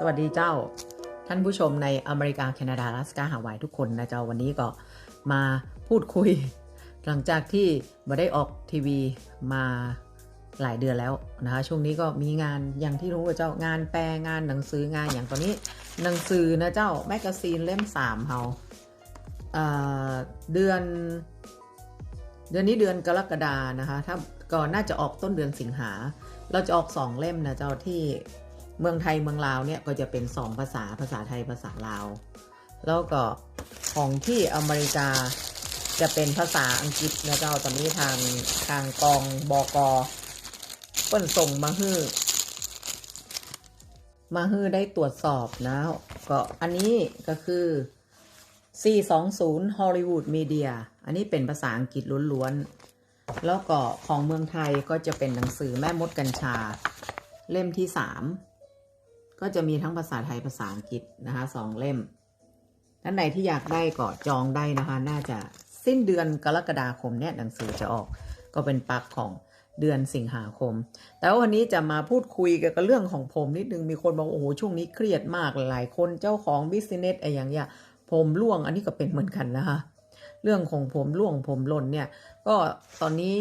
สวัสดีเจ้า ท่านผู้ชมในอเมริกาแคนาดาลาสกาฮาวายทุกคนนะเจ้าวันนี้ก็มาพูดคุย หลังจากที่มาได้ออกทีวีมาหลายเดือนแล้วนะคะช่วงนี้ก็มีงานอย่างที่รู้ว่าเจ้างานแปลงานหนังสืองานอย่างตอนนี้หนังสือนะเจ้าแมกกาซีนเล่มสามเฮาเดือน เดือนนี้เดือนกรกฎานะคะถ้าก่อนน่าจะออกต้นเดือนสิงหา เราจะออกสองเล่มนะเจ้าที่ เมืองไทยเมืองลาวเนี่ยก็จะเป็นสองภาษาภาษาไทยภาษาลาว แล้วก็ของที่อเมริกาจะเป็นภาษาอังกฤษนะเจ้าตอนนี้ทางทางกองบอกอเปิ้นส่งมาฮื้อมาฮื้อได้ตรวจสอบนะก็อันนี้ก็คือ 420 Hollywood Media อันนี้เป็นภาษาอังกฤษล้วนๆ แล้วก็ของเมืองไทยก็จะเป็นหนังสือแม่มดกัญชา เล่มที่3 ก็จะมีทั้งภาษาไทยภาษาอังกฤษนะคะสองเล่มท่านไหนที่อยากได้ก็จองได้นะคะ น่าจะสิ้นเดือนกรกฎาคมเนี่ยหนังสือจะออก ก็เป็นปักของเดือนสิงหาคม แต่ว่าวันนี้จะมาพูดคุยเกี่ยวกับเรื่องของผมนิดนึง มีคนบอกโอ้โหช่วงนี้เครียดมากหลายคนเจ้าของบิสเนสอะไรอย่างเงี้ยผมร่วงอันนี้ก็เป็นเหมือนกันนะคะ เรื่องของผมร่วงผมหล่นเนี่ย ก็ตอนนี้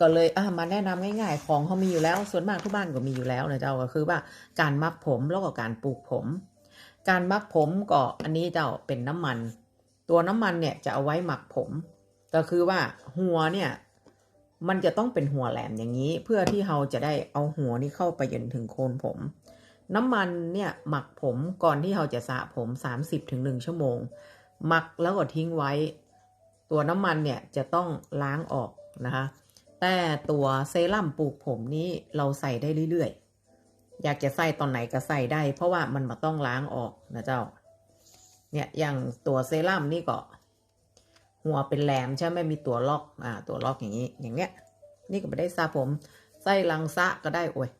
ก็เลยอะมาแนะนำง่าย ๆ ของเขามีอยู่แล้ว ส่วนมากทุกบ้านก็มีอยู่แล้วนะเจ้าก็คือว่าการมักผมแล้วก็การปลูกผม การมักผมก็อันนี้เจ้าเป็นน้ำมัน ตัวน้ำมันเนี่ยจะเอาไว้หมักผม ก็คือว่าหัวเนี่ยมันจะต้องเป็นหัวแหลมอย่างนี้ เพื่อที่เราจะได้เอาหัวนี่เข้าไปจนถึงโคนผม น้ำมันเนี่ยหมักผมก่อนที่เราจะสระผม 30-1ถึง1ชั่วโมง หมักแล้วก็ทิ้งไว้ ตัวน้ำมันเนี่ยจะต้องล้างออกนะคะ แต่ตัวเซรั่มปลูกผมนี้เราใส่ได้เรื่อยๆ อยากจะใส่ตอนไหนก็ใส่ได้ เพราะว่ามันมาต้องล้างออกนะเจ้า เนี่ยอย่างตัวเซรั่มนี่ก็ หัวเป็นแหลมใช่ไหมมีตัวล็อก อ่า ตัวล็อกอย่างนี้ อย่างเงี้ย นี่ก็ไม่ได้สระผมใส่ลังซะก็ได้โอ้ย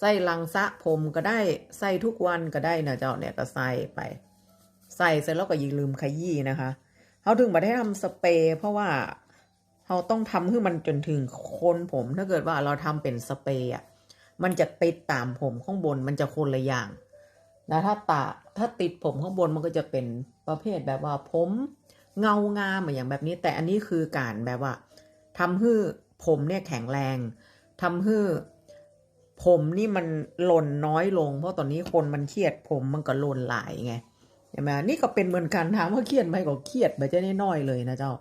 ใส่ลังซะผมก็ได้ใส่ทุกวันก็ได้นะเจ้าเนี่ยก็ใส่ไป ใส่เสร็จแล้วก็อย่าลืมขยี้นะคะเขาถึงมาได้ทำสเปรย์เพราะว่า เขาต้องทำให้มันจนถึงโคนผม ถ้าเกิดว่าเราทำเป็นสเปรย์อะมันจะติดตามผมข้างบนมันจะคนละอย่างนะถ้าตาถ้าติดผมข้างบนมันก็จะเป็นประเภทแบบว่าผมเงางามอย่างแบบนี้ แต่อันนี้คือการแบบว่าทำให้ผมเนี่ยแข็งแรงทำให้ผมนี่มันหล่นน้อยลง เพราะตอนนี้คนมันเครียดผมมันก็หล่นหลายไงใช่ไหมนี่ก็เป็นเหมือนกันถามว่าเครียดไหมก็เครียดแบบจะน้อยเลยนะเจ้า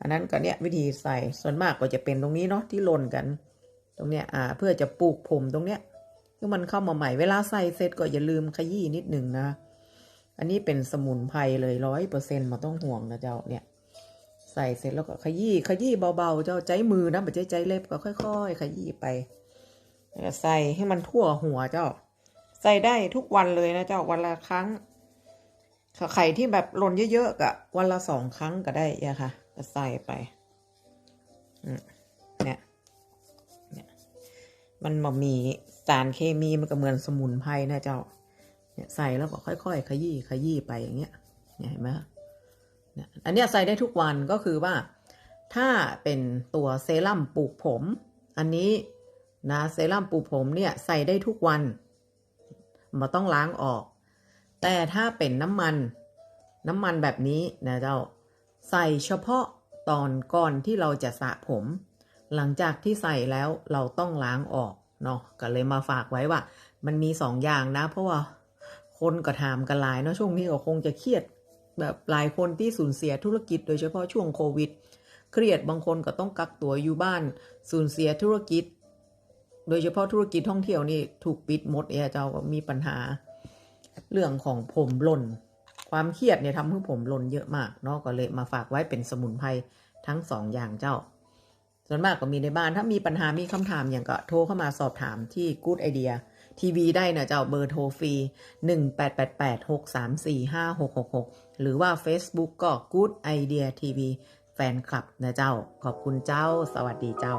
อันนั้นก็เนี่ยวิธีใส่ส่วนมากก็จะเป็นตรงนี้เนาะที่หล่นกัน ตรงเนี้ยอ่าเพื่อจะปลูกผมตรงเนี้ยคือมันเข้ามาใหม่เวลาใส่เสร็จก็อย่าลืมขยี้นิดหนึ่งนะ อันนี้เป็นสมุนไพรเลยร้อยเปอร์เซ็นต์มาต้องห่วงนะเจ้าเนี่ย ใส่เสร็จแล้วก็ขยี้ขยี้เบาๆ เจ้าใจมือนะไม่ใช่ใจเล็บก็ค่อยๆ ขยี้ไปแล้วใส่ให้มันทั่วหัวเจ้า ใส่ได้ทุกวันเลยนะเจ้าวันละครั้งไข่ที่แบบหล่นเยอะๆกะวันละสองครั้งก็ได้อะค่ะ ก็ใส่ไปเนี่ยเนี่ย มันมามีสารเคมีมันก็เหมือนสมุนไพรนะเจ้า เนี่ยใส่แล้วก็ค่อยๆ ขยี้ขยี้ไปอย่างเงี้ยเนี่ยเห็นไหมเนี่ยอันเนี้ยใส่ได้ทุกวันก็คือว่า ถ้าเป็นตัวเซรั่มปลูกผม อันนี้นะเซรั่มปลูกผมเนี่ยใส่ได้ทุกวันมาต้องล้างออก แต่ถ้าเป็นน้ำมันน้ำมันแบบนี้นะเจ้า ใส่เฉพาะตอนก่อนที่เราจะสระผม หลังจากที่ใส่แล้วเราต้องล้างออกเนาะก็เลยมาฝากไว้ว่า มันมีสองอย่างนะ เพราะว่าคนก็ถามกันหลายเนาะช่วงนี้ก็คงจะเครียดแบบหลายคนที่สูญเสียธุรกิจโดยเฉพาะช่วงโควิด เครียดบางคนก็ต้องกักตัวอยู่บ้าน สูญเสียธุรกิจ โดยเฉพาะธุรกิจท่องเที่ยวนี่ถูกปิดหมดเอเจ้าก็มีปัญหา เรื่องของผมหล่น ความเครียดเนี่ยทำให้ผมหล่นเยอะมากเนาะก็เลยมาฝากไว้เป็นสมุนไพรทั้งสองอย่างเจ้า ส่วนมากก็มีในบ้านถ้ามีปัญหามีคำถามอย่างก็โทรเข้ามาสอบถามที่ Good Idea ทีวีได้นะเจ้าเบอร์โทรฟรี 1888-634-5666 หรือว่า Facebook ก็ Good Idea TV แฟนคลับนะเจ้า ขอบคุณเจ้า สวัสดีเจ้า